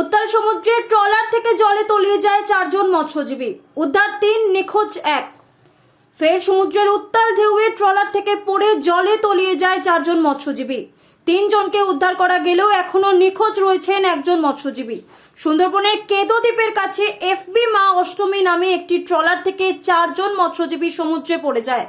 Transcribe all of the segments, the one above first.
উত্তাল সমুদ্রের ট্রলার থেকে জলে তলিয়ে যায় চারজন মৎস্যজীবী। উদ্ধার তিন, নিখোঁজ এক। ফের সমুদ্রের উত্তাল ঢেউয়ে ট্রলার থেকে পড়ে জলে তলিয়ে যায় চারজন মৎস্যজীবী। তিনজনকে উদ্ধার করা গেলেও এখনও নিখোঁজ রয়েছেন একজন মৎস্যজীবী। সুন্দরবনের কেদো দ্বীপের কাছে এফবি মা অষ্টমী নামে একটি ট্রলার থেকে চারজন মৎস্যজীবী সমুদ্রে পড়ে যায়।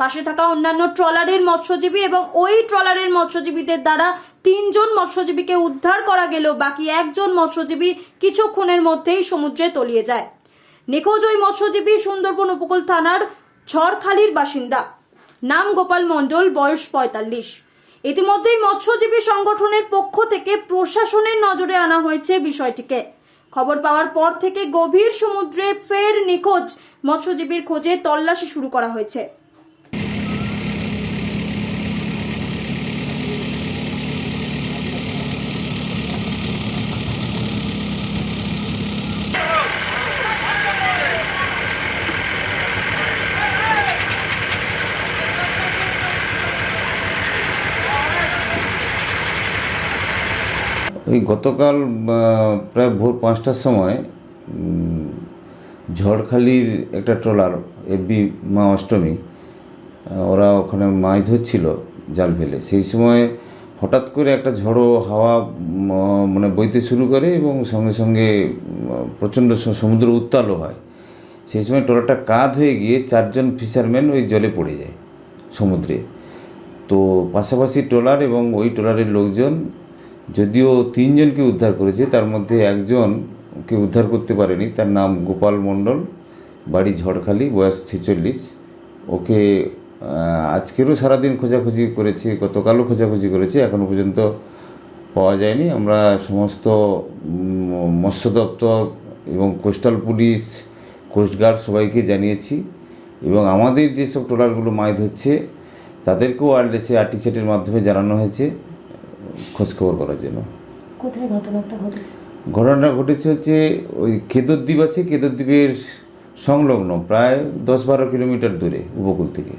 পাশে থাকা অন্যান্য ট্রলারের মৎস্যজীবী এবং ওই ট্রলারের মৎস্যজীবীদের দ্বারা তিনজন মৎস্যজীবীকে উদ্ধার করা গেলেও বাকি একজন মৎস্যজীবী কিছুক্ষণের মধ্যেই সমুদ্রে তলিয়ে যায়। নিখোঁজ ওই মৎস্যজীবী সুন্দরবন উপকূল থানার ঝড়খালির বাসিন্দা। নাম গোপাল মণ্ডল, বয়স পঁয়তাল্লিশ। ইতিমধ্যেই মৎস্যজীবী সংগঠনের পক্ষ থেকে প্রশাসনের নজরে আনা হয়েছে বিষয়টিকে। খবর পাওয়ার পর থেকে গভীর সমুদ্রে ফের নিখোঁজ মৎস্যজীবীর খোঁজে তল্লাশি শুরু করা হয়েছে। ওই গতকাল প্রায় ভোর পাঁচটার সময় ঝড়খালির একটা ট্রলার এফবি মা অষ্টমী ওরা ওখানে মাছ ধরছিল জাল ফেলে। সেই সময় হঠাৎ করে একটা ঝড়ো হাওয়া মানে বইতে শুরু করে এবং সঙ্গে সঙ্গে প্রচণ্ড সমুদ্র উত্তালও হয়। সেই সময় ট্রলারটা কাঁধ হয়ে গিয়ে চারজন ফিশারম্যান ওই জলে পড়ে যায় সমুদ্রে। তো পাশাপাশি ট্রলার এবং ওই ট্রলারের লোকজন যদিও তিনজনকে উদ্ধার করেছে, তার মধ্যে একজনকে উদ্ধার করতে পারেনি। তার নাম গোপাল মণ্ডল, বাড়ি ঝড়খালি, বয়স ছেচল্লিশ। ওকে আজকেরও সারাদিন খোঁজাখুঁজি করেছে, গতকালও খোঁজাখুঁজি করেছে এখনও পর্যন্ত পাওয়া যায়নি। আমরা সমস্ত মৎস্য দপ্তর এবং কোস্টাল পুলিশ কোস্টগার্ড সবাইকে জানিয়েছি এবং আমাদের যেসব ট্রলারগুলো মাছ ধরছে, তাদেরকেও ওয়ারলেসে আর্টিসেটের মাধ্যমে জানানো হয়েছে। খোঁজখবর করার জন্য। কোথায় ঘটনাটা ঘটেছে? ঘটনাটা ঘটেছে হচ্ছে ওই কেদরদ্বীপ আছে কেদরদ্বীপের সংলগ্ন প্রায় দশ বারো কিলোমিটার দূরে উপকূল থেকে।